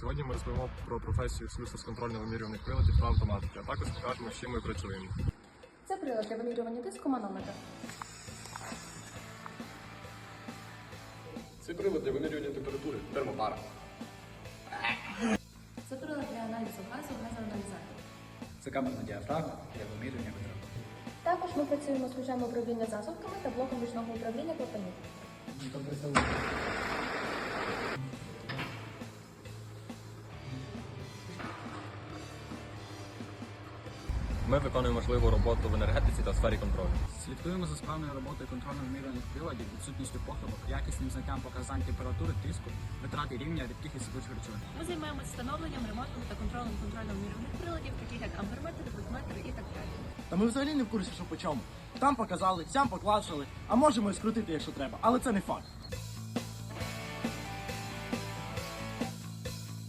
Сьогодні ми розповімо про професію слюсар з контрольно-вимірюваних приладів та автоматики, а також покажемо, з чим ми працюємо. Це прилад для вимірювання тиску манометра. Це прилад для вимірювання температури термопара. Це прилад для аналізу газу газоаналізатор. Це камерна діафрагма для вимірювання витрат. Також ми працюємо з ключами управління засувками та блоком ручного управління клапанів. Ми виконуємо важливу роботу в енергетиці та сфері контролю. Слідкуємо за справною роботою контрольно-вимірюваних приладів, відсутністю похибок, якісним знаттям показань температури, тиску, витрати рівня рідких і сипучих речовин. Ми займаємося встановленням, ремонтом та контролем контрольно-вимірюваних приладів, таких як амперметри, вольтметри і так далі. Та ми взагалі не в курсі, що по чому. Там показали, сям поклацали, а можемо і скрутити, якщо треба, але це не факт.